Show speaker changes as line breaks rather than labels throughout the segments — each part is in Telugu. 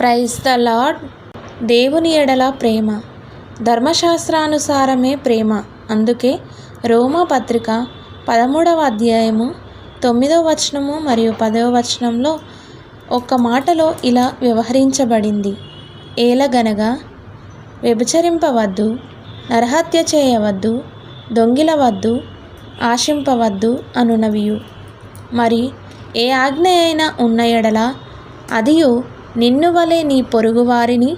Praise the lord. దేవుని ఎడల ప్రేమ. ధర్మశాస్త్రానుసారమే ప్రేమ. అందుకే రోమా పత్రిక పదమూడవ అధ్యాయము తొమ్మిదవ వచనము మరియు పదవ వచనంలో ఒక్క మాటలో ఇలా వ్యవహరించబడింది. ఏలగనగా వ్యభిచరింపవద్దు నరహత్య చేయవద్దు దొంగిలవద్దు ఆశింపవద్దు అనునవియు. మరి ఏ ఆజ్ఞ అయినా ఉన్న ఎడల అదియు నిన్ను వలె నీ పొరుగువారిని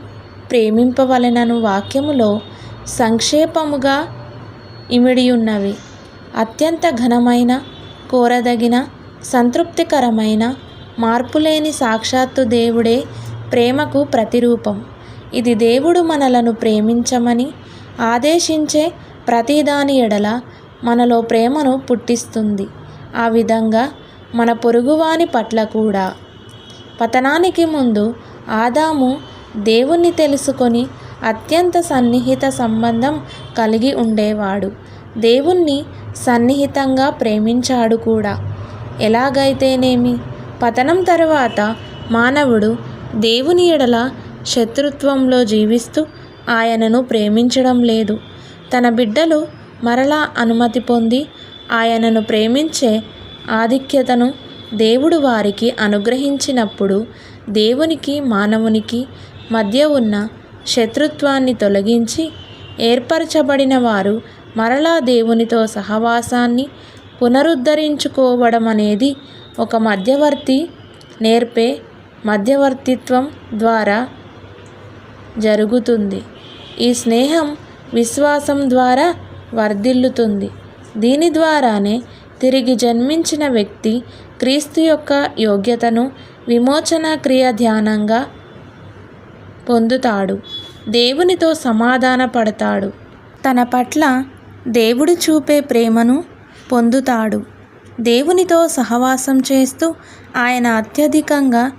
ప్రేమింపవలెనను వాక్యములో సంక్షేపముగా ఇమిడియున్నవి. అత్యంత ఘనమైన కోరదగిన సంతృప్తికరమైన మార్పులేని సాక్షాత్తు దేవుడే ప్రేమకు ప్రతిరూపం. ఇది దేవుడు మనలను ప్రేమించమని ఆదేశించే ప్రతిదాని ఎడల మనలో ప్రేమను పుట్టిస్తుంది. ఆ విధంగా మన పొరుగువాని పట్ల కూడా పతనానికి ముందు ఆదాము దేవుణ్ణి తెలుసుకొని అత్యంత సన్నిహిత సంబంధం కలిగి ఉండేవాడు. దేవుణ్ణి సన్నిహితంగా ప్రేమించాడు కూడా. ఎలాగైతేనేమి? పతనం తర్వాత మానవుడు దేవుని ఎడల శత్రుత్వంలో జీవిస్తూ ఆయనను ప్రేమించడం లేదు. తన బిడ్డలు మరలా అనుమతి పొంది ఆయనను ప్రేమించే ఆధిక్యతను దేవుడు వారికి అనుగ్రహించినప్పుడు దేవునికి మానవునికి మధ్య ఉన్న శత్రుత్వాన్ని తొలగించి ఏర్పరచబడిన వారు మరలా దేవునితో సహవాసాన్ని పునరుద్ధరించుకోవడం అనేది ఒక మధ్యవర్తి నేర్పే మధ్యవర్తిత్వం ద్వారా జరుగుతుంది. ఈ స్నేహం విశ్వాసం ద్వారా వర్ధిల్లుతుంది. దీని ద్వారానే తిరిగి జన్మించిన వ్యక్తి క్రీస్తు యొక్క యోగ్యతను విమోచన క్రియ ధ్యానంగా పొందుతాడు. దేవునితో సమాధాన పడతాడు తన పట్ల దేవుడు చూపే ప్రేమను పొందుతాడు. దేవునితో సహవాసం చేస్తూ ఆయన అత్యధికంగా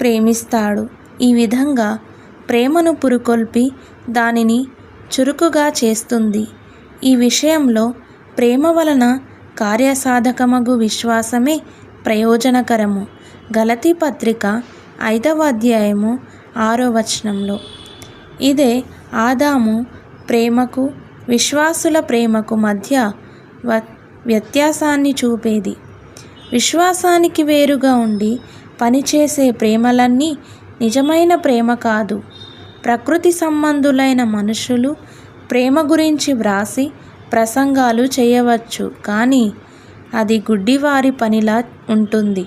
ప్రేమిస్తాడు. ఈ విధంగా ప్రేమను పురుకొల్పి దానిని చురుకుగా చేస్తుంది. ఈ విషయంలో ప్రేమ వలన కార్యసాధకమగు విశ్వాసమే ప్రయోజనకరము. గలతీ పత్రిక ఐదవ అధ్యాయము ఆరో వచనంలో. ఇదే ఆదాము ప్రేమకు విశ్వాసుల ప్రేమకు మధ్య వ్యత్యాసాన్ని చూపేది. విశ్వాసానికి వేరుగా ఉండి పనిచేసే ప్రేమలన్నీ నిజమైన ప్రేమ కాదు. ప్రకృతి సంబంధులైన మనుషులు ప్రేమ గురించి వ్రాసి ప్రసంగాలు చేయవచ్చు కానీ అది గుడ్డివారి పనిలా ఉంటుంది.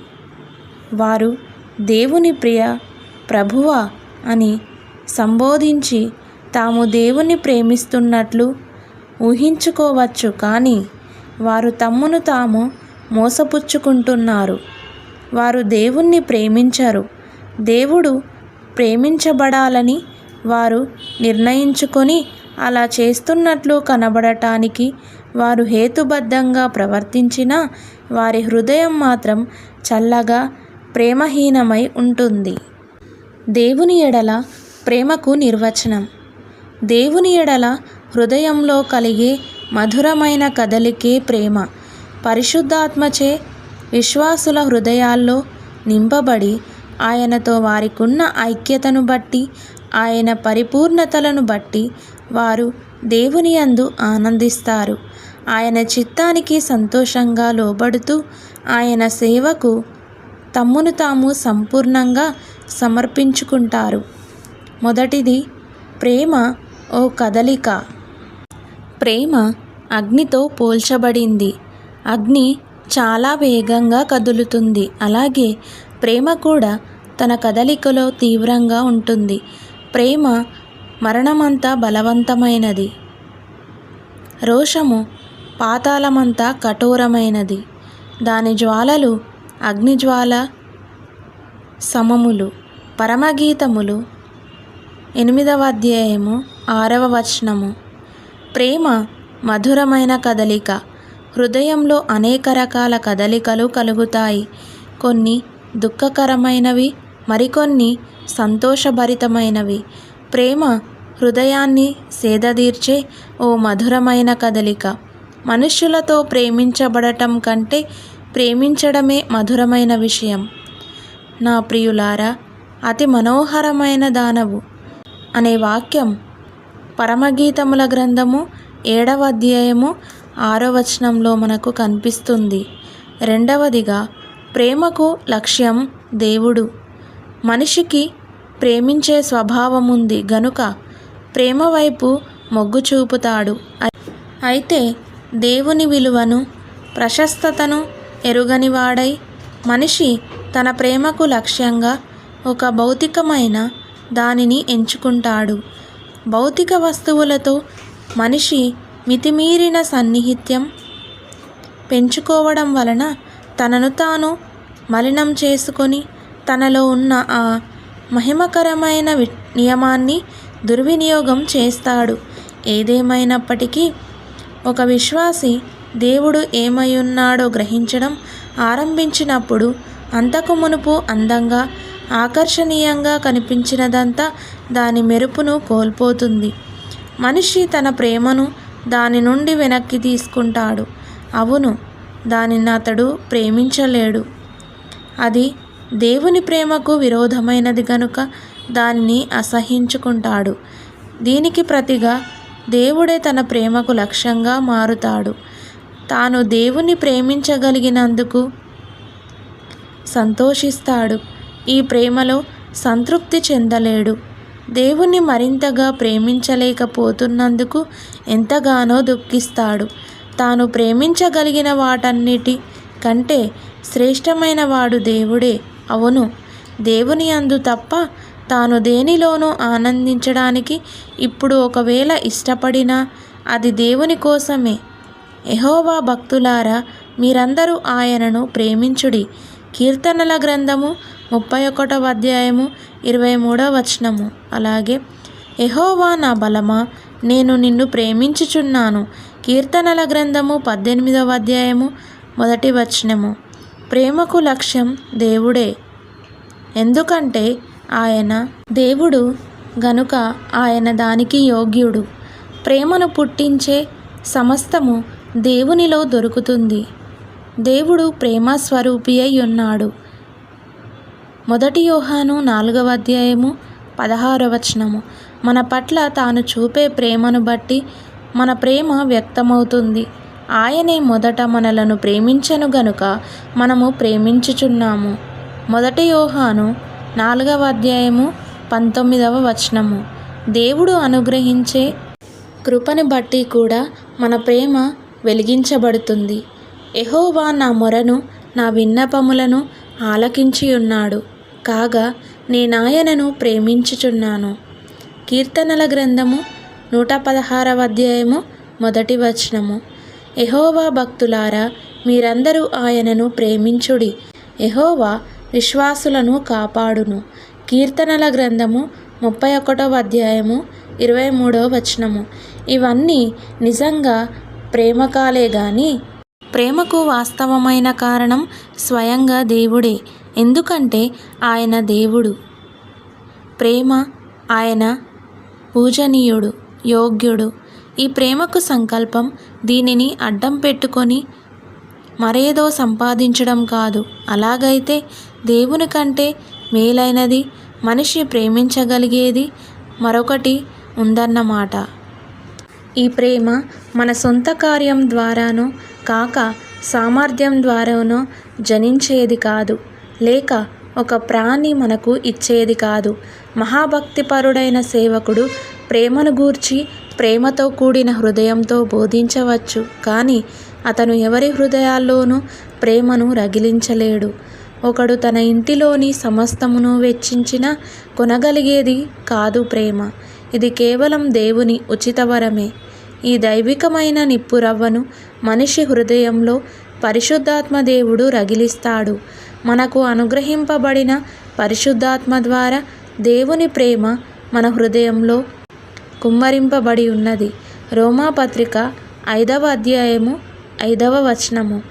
వారు దేవుని ప్రియ ప్రభువ అని సంబోధించి తాము దేవుని ప్రేమిస్తున్నట్లు ఊహించుకోవచ్చు కానీ వారు తమ్మును తాము మోసపుచ్చుకుంటున్నారు. వారు దేవుణ్ణి ప్రేమించరు. దేవుడు ప్రేమించబడాలని వారు నిర్ణయించుకొని అలా చేస్తున్నట్లు కనబడటానికి వారు హేతుబద్ధంగా ప్రవర్తించినా వారి హృదయం మాత్రం చల్లగా ప్రేమహీనమై ఉంటుంది. దేవుని ఎడల ప్రేమకు నిర్వచనం. దేవుని ఎడల హృదయంలో కలిగే మధురమైన కదలికే ప్రేమ. పరిశుద్ధాత్మచే విశ్వాసుల హృదయాల్లో నింపబడి ఆయనతో వారికున్న ఐక్యతను బట్టి ఆయన పరిపూర్ణతలను బట్టి వారు దేవుని అందు ఆనందిస్తారు. ఆయన చిత్తానికి సంతోషంగా లోబడుతూ ఆయన సేవకు తమ్మును తాము సంపూర్ణంగా సమర్పించుకుంటారు. మొదటిది ప్రేమ ఓ కదలిక. ప్రేమ అగ్నితో పోల్చబడింది. అగ్ని చాలా వేగంగా కదులుతుంది. అలాగే ప్రేమ కూడా తన కదలికలో తీవ్రంగా ఉంటుంది. ప్రేమ మరణమంతా బలవంతమైనది. రోషము పాతాళమంతా కఠోరమైనది. దాని జ్వాలలు అగ్నిజ్వాల సమములు పరమగీతములు. ఎనిమిదవ అధ్యాయము ఆరవ వచనము. ప్రేమ మధురమైన కదలిక హృదయంలో అనేక రకాల కదలికలు కలుగుతాయి. కొన్ని దుఃఖకరమైనవి మరికొన్ని సంతోషభరితమైనవి. ప్రేమ హృదయాన్ని సేదదీర్చే ఓ మధురమైన కదలిక. మనుష్యులతో ప్రేమించబడటం కంటే ప్రేమించడమే మధురమైన విషయం. నా ప్రియులారా అతి మనోహరమైన దానవు అనే వాక్యం పరమగీతముల గ్రంథము ఏడవ అధ్యాయము ఆరో వచనంలో మనకు కనిపిస్తుంది. రెండవదిగా ప్రేమకు లక్ష్యం దేవుడు. మనిషికి ప్రేమించే స్వభావం ఉంది గనుక ప్రేమ వైపు మొగ్గు చూపుతాడు. అయితే దేవుని విలువను ప్రశస్తతను ఎరుగనివాడై మనిషి తన ప్రేమకు లక్ష్యంగా ఒక భౌతికమైన దానిని ఎంచుకుంటాడు. భౌతిక వస్తువులతో మనిషి మితిమీరిన సన్నిహిత్యం పెంచుకోవడం వలన తనను తాను మలినం చేసుకొని తనలో ఉన్న ఆ మహిమకరమైన వి- నియమాన్ని దుర్వినియోగం చేస్తాడు. ఏదేమైనప్పటికీ ఒక విశ్వాసి దేవుడు ఏమై ఉన్నాడో గ్రహించడం ఆరంభించినప్పుడు అంతకు మునుపు అందంగా ఆకర్షణీయంగా కనిపించినదంతా దాని మెరుపును కోల్పోతుంది. మనిషి తన ప్రేమను దాని నుండి వెనక్కి తీసుకుంటాడు. అవును దానిని అతడు ప్రేమించలేడు. అది దేవుని ప్రేమకు విరోధమైనది గనుక దాన్ని అసహించుకుంటాడు. దీనికి ప్రతిగా దేవుడే తన ప్రేమకు లక్ష్యంగా మారుతాడు. తాను దేవుని ప్రేమించగలిగినందుకు సంతోషిస్తాడు. ఈ ప్రేమలో సంతృప్తి చెందలేడు. దేవుణ్ణి మరింతగా ప్రేమించలేకపోతున్నందుకు ఎంతగానో దుఃఖిస్తాడు. తాను ప్రేమించగలిగిన వాటన్నిటి కంటే శ్రేష్టమైన వాడు దేవుడే. అవును దేవుని అందు తప్ప తాను దేనిలోనూ ఆనందించడానికి ఇప్పుడు ఒకవేళ ఇష్టపడినా అది దేవుని కోసమే. ఎహోవా భక్తులారా మీరందరూ ఆయనను ప్రేమించుడి. కీర్తనల గ్రంథము ముప్పై ఒకటవ అధ్యాయము ఇరవై మూడవ వచనము. అలాగే ఎహోవా నా బలమా నేను నిన్ను ప్రేమించుచున్నాను. కీర్తనల గ్రంథము పద్దెనిమిదవ అధ్యాయము మొదటి వచనము. ప్రేమకు లక్ష్యం దేవుడే. ఎందుకంటే ఆయన దేవుడు గనుక ఆయన దానికి యోగ్యుడు. ప్రేమను పుట్టించే సమస్తము దేవునిలో దొరుకుతుంది. దేవుడు ప్రేమ స్వరూపి అయి ఉన్నాడు. మొదటి యోహాను నాలుగవ అధ్యాయము పదహారవచనము మన పట్ల తాను చూపే ప్రేమను బట్టి మన ప్రేమ వ్యక్తమవుతుంది. ఆయనే మొదట మనలను ప్రేమించను గనుక మనము ప్రేమించుచున్నాము. మొదటి యోహాను నాలుగవ అధ్యాయము పంతొమ్మిదవ వచనము. దేవుడు అనుగ్రహించే కృపను బట్టి కూడా మన ప్రేమ వెలిగించబడుతుంది. ఎహోవా నా మొరను నా విన్నపములను ఆలకించి ఉన్నాడు కాగా నేనాయనను ప్రేమించుచున్నాను. కీర్తనల గ్రంథము నూట పదహారవ అధ్యాయము మొదటి వచనము. ఎహోవా భక్తులారా మీరందరూ ఆయనను ప్రేమించుడి. ఎహోవా విశ్వాసులను కాపాడును. కీర్తనల గ్రంథము ముప్పై ఒకటవ అధ్యాయము ఇరవై మూడవ వచనము. ఇవన్నీ నిజంగా ప్రేమకాలే గాని ప్రేమకు వాస్తవమైన కారణం స్వయంగా దేవుడే. ఎందుకంటే ఆయన దేవుడు. ప్రేమ ఆయన పూజనీయుడు యోగ్యుడు. ఈ ప్రేమకు సంకల్పం దీనిని అడ్డం పెట్టుకొని మరేదో సంపాదించడం కాదు. అలాగైతే దేవుని కంటే మేలైనది మనిషి ప్రేమించగలిగేది మరొకటి ఉందన్నమాట. ఈ ప్రేమ మన సొంత కార్యం ద్వారానో కాక సామర్థ్యం ద్వారానో జనించేది కాదు. లేక ఒక ప్రాణి మనకు ఇచ్చేది కాదు. మహాభక్తిపరుడైన సేవకుడు ప్రేమను గూర్చి ప్రేమతో కూడిన హృదయంతో బోధించవచ్చు. కానీ అతను ఎవరి హృదయాల్లోనూ ప్రేమను రగిలించలేడు. ఒకడు తన ఇంటిలోని సమస్తమును వెచ్చించిన కొనగలిగేది కాదు ప్రేమ. ఇది కేవలం దేవుని ఉచిత వరమే. ఈ దైవికమైన నిప్పురవ్వను మనిషి హృదయంలో పరిశుద్ధాత్మ దేవుడు రగిలిస్తాడు. మనకు అనుగ్రహింపబడిన పరిశుద్ధాత్మ ద్వారా దేవుని ప్రేమ మన హృదయంలో కుమ్మరింపబడి ఉన్నది. రోమాపత్రిక ఐదవ అధ్యాయము ఐదవ వచనము.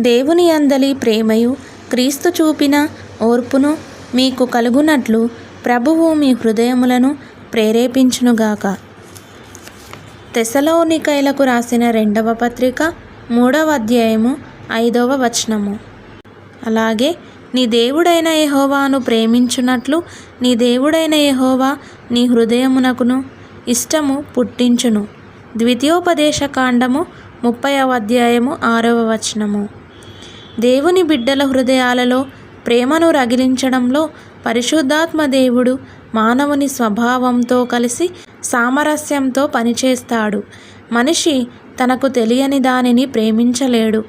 దేవుని అందలి ప్రేమయు క్రీస్తు చూపిన ఓర్పును మీకు కలుగునట్లు ప్రభువు మీ హృదయములను ప్రేరేపించునుగాక. తెసలోనికైలకు రాసిన రెండవ పత్రిక మూడవ అధ్యాయము ఐదవ వచనము. అలాగే నీ దేవుడైన యహోవాను ప్రేమించునట్లు నీ దేవుడైన యహోవా నీ హృదయమునకును ఇష్టము పుట్టించును. ద్వితీయోపదేశ కాండము ముప్పైవ అధ్యాయము ఆరవ వచనము. దేవుని బిడ్డల హృదయాలలో ప్రేమను రగిలించడంలో పరిశుద్ధాత్మ దేవుడు మానవుని స్వభావంతో కలిసి సామరస్యంతో పనిచేస్తాడు. మనిషి తనకు తెలియని దానిని ప్రేమించలేడు.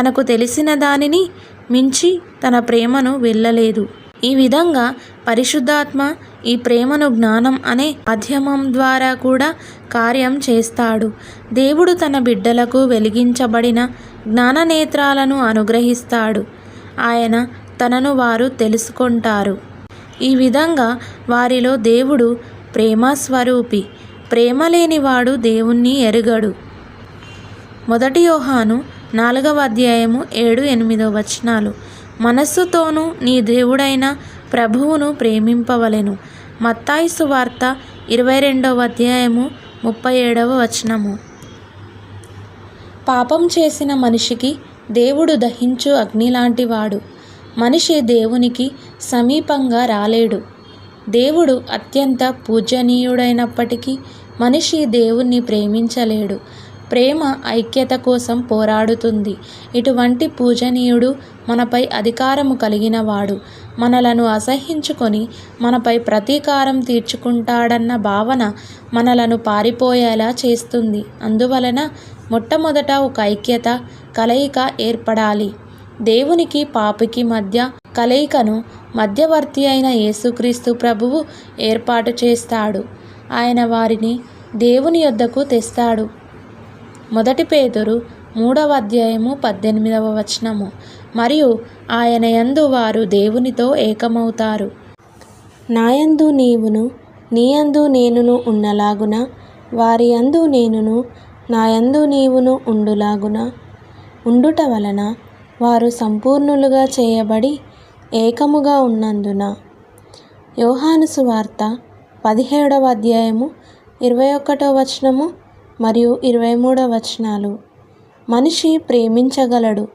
తనకు తెలిసిన దానిని మించి తన ప్రేమను వెళ్ళలేదు. ఈ విధంగా పరిశుద్ధాత్మ ఈ ప్రేమను జ్ఞానం అనే మాధ్యమం ద్వారా కూడా కార్యం చేస్తాడు. దేవుడు తన బిడ్డలకు వెలిగించబడిన జ్ఞాననేత్రాలను అనుగ్రహిస్తాడు. ఆయన తనను వారు తెలుసుకుంటారు. ఈ విధంగా వారిలో దేవుడు ప్రేమస్వరూపి ప్రేమ లేనివాడు దేవుణ్ణి ఎరుగడు. మొదటి యోహాను నాలుగవ అధ్యాయము ఏడు ఎనిమిదో వచనాలు. మనస్సుతోనూ నీ దేవుడైన ప్రభువును ప్రేమింపవలెను. మత్తాయి సువార్త ఇరవై రెండవ అధ్యాయము ముప్పై ఏడవ వచనము. పాపం చేసిన మనిషికి దేవుడు దహించు అగ్ని లాంటివాడు మనిషి దేవునికి సమీపంగా రాలేడు. దేవుడు అత్యంత పూజనీయుడైనప్పటికీ మనిషి దేవుణ్ణి ప్రేమించలేడు. ప్రేమ ఐక్యత కోసం పోరాడుతుంది. ఇటువంటి పూజనీయుడు మనపై అధికారము కలిగినవాడు. మనలను అసహించుకొని మనపై ప్రతీకారం తీర్చుకుంటాడన్న భావన మనలను పారిపోయేలా చేస్తుంది. అందువలన మొట్టమొదట ఒక ఐక్యత కలయిక ఏర్పడాలి. దేవునికి పాపికి మధ్య కలయికను మధ్యవర్తి అయిన యేసుక్రీస్తు ప్రభువు ఏర్పాటు చేస్తాడు. ఆయన వారిని దేవుని యొద్దకు తెస్తాడు. మొదటి పేదరు మూడవ అధ్యాయము పద్దెనిమిదవ వచనము. మరియు ఆయన యందు వారు దేవునితో ఏకమవుతారు. నాయందు నీవును నీయందు నేనును ఉన్నలాగున వారి యందు నేనును నాయందు నీవును ఉండులాగున. ఉండుట వలన వారు సంపూర్ణులుగా చేయబడి ఏకముగా ఉన్నందున. యోహాను సువార్త పదిహేడవ అధ్యాయము ఇరవై ఒకటో వచనము మరియు ఇరవై మూడవ వచనాలు. మనిషి ప్రేమించగలడు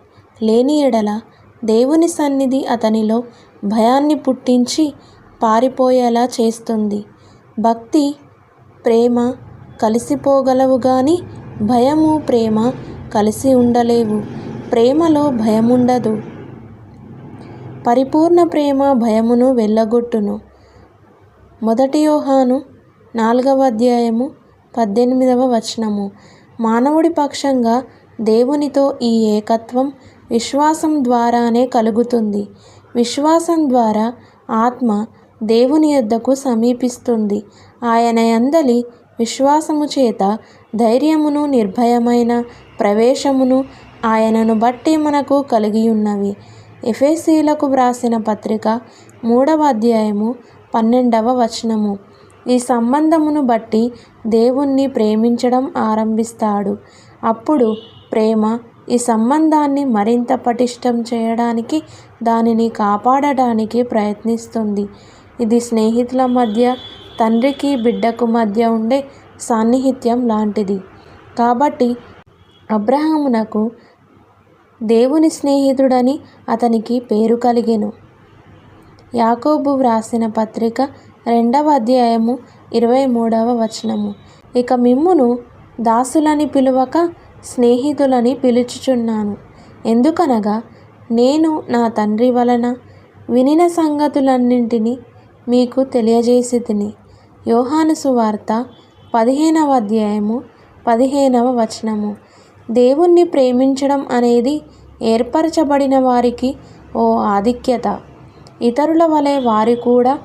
లేని ఎడల దేవుని సన్నిధి అతనిలో భయాన్ని పుట్టించి పారిపోయేలా చేస్తుంది. భక్తి ప్రేమ కలిసిపోగలవు గాని భయము ప్రేమ కలిసి ఉండలేవు. ప్రేమలో భయముండదు. పరిపూర్ణ ప్రేమ భయమును వెళ్ళగొట్టును మొదటి యోహాను నాలుగవ అధ్యాయము పద్దెనిమిదవ వచనము. మానవుడి పక్షంగా దేవునితో ఈ ఏకత్వం విశ్వాసం ద్వారానే కలుగుతుంది. విశ్వాసం ద్వారా ఆత్మ దేవుని యొద్దకు సమీపిస్తుంది. ఆయన యందలి విశ్వాసము చేత ధైర్యమును నిర్భయమైన ప్రవేశమును ఆయనను బట్టి మనకు కలిగి ఉన్నవి ఎఫేసీలకు వ్రాసిన పత్రిక మూడవ అధ్యాయము పన్నెండవ వచనము. ఈ సంబంధమును బట్టి దేవుణ్ణి ప్రేమించడం ఆరంభిస్తాడు. అప్పుడు ప్రేమ ఈ సంబంధాన్ని మరింత పటిష్టం చేయడానికి దానిని కాపాడడానికి ప్రయత్నిస్తుంది. ఇది స్నేహితుల మధ్య తండ్రికి బిడ్డకు మధ్య ఉండే సాన్నిహిత్యం లాంటిది. కాబట్టి అబ్రహామునకు దేవుని స్నేహితుడని అతనికి పేరు కలిగెను. యాకోబు వ్రాసిన పత్రిక రెండవ అధ్యాయము ఇరవై మూడవ వచనము. ఇక మిమ్మును దాసులని పిలువక స్నేహితులని పిలుచుచున్నాను. ఎందుకనగా నేను నా తండ్రి వలన వినిన సంగతులన్నింటినీ మీకు తెలియజేసి తిని యోహాను సువార్త పదిహేనవ అధ్యాయము పదిహేనవ వచనము. దేవుణ్ణి ప్రేమించడం అనేది ఏర్పరచబడిన వారికి ఓ ఆధిక్యత. ఇతరుల వలె వారి కూడా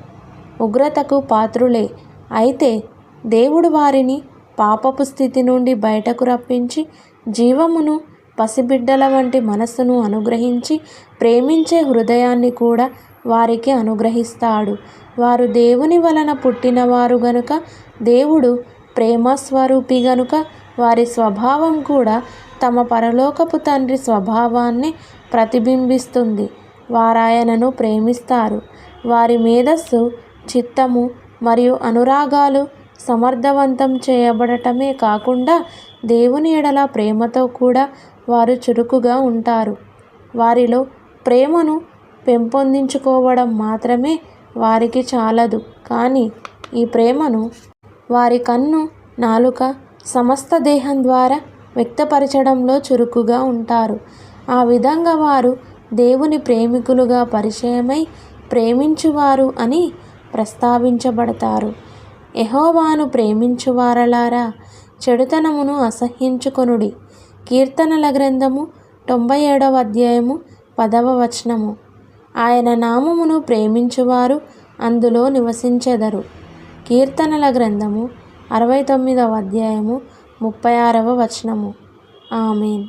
ఉగ్రతకు పాత్రులే. అయితే దేవుడు వారిని పాపపు స్థితి నుండి బయటకు రప్పించి జీవమును పసిబిడ్డల వంటి మనస్సును అనుగ్రహించి ప్రేమించే హృదయాన్ని కూడా వారికి అనుగ్రహిస్తాడు. వారు దేవుని వలన పుట్టినవారు గనుక దేవుడు ప్రేమస్వరూపి గనుక వారి స్వభావం కూడా తమ పరలోకపు తండ్రి స్వభావాన్ని ప్రతిబింబిస్తుంది. వారాయనను ప్రేమిస్తారు. వారి మేధస్సు చిత్తము మరియు అనురాగాలు సమర్థవంతం చేయబడటమే కాకుండా దేవుని ఎడల ప్రేమతో కూడా వారు చురుకుగా ఉంటారు. వారిలో ప్రేమను పెంపొందించుకోవడం మాత్రమే వారికి చాలదు. కానీ ఈ ప్రేమను వారి కన్ను నాలుక సమస్త దేహం ద్వారా వ్యక్తపరచడంలో చురుకుగా ఉంటారు. ఆ విధంగా వారు దేవుని ప్రేమికులుగా పరిచయమై ప్రేమించువారు అని ప్రస్తావించబడతారు. యెహోవాను ప్రేమించువారలారా చెడుతనమును అసహ్యించుకొనుడి. కీర్తనల గ్రంథము తొంభై ఏడవ అధ్యాయము పదవ వచనము. ఆయన నామమును ప్రేమించువారు అందులో నివసించెదరు. కీర్తనల గ్రంథము అరవై తొమ్మిదవ అధ్యాయము ముప్పై ఆరవ వచనము. ఆమెన్.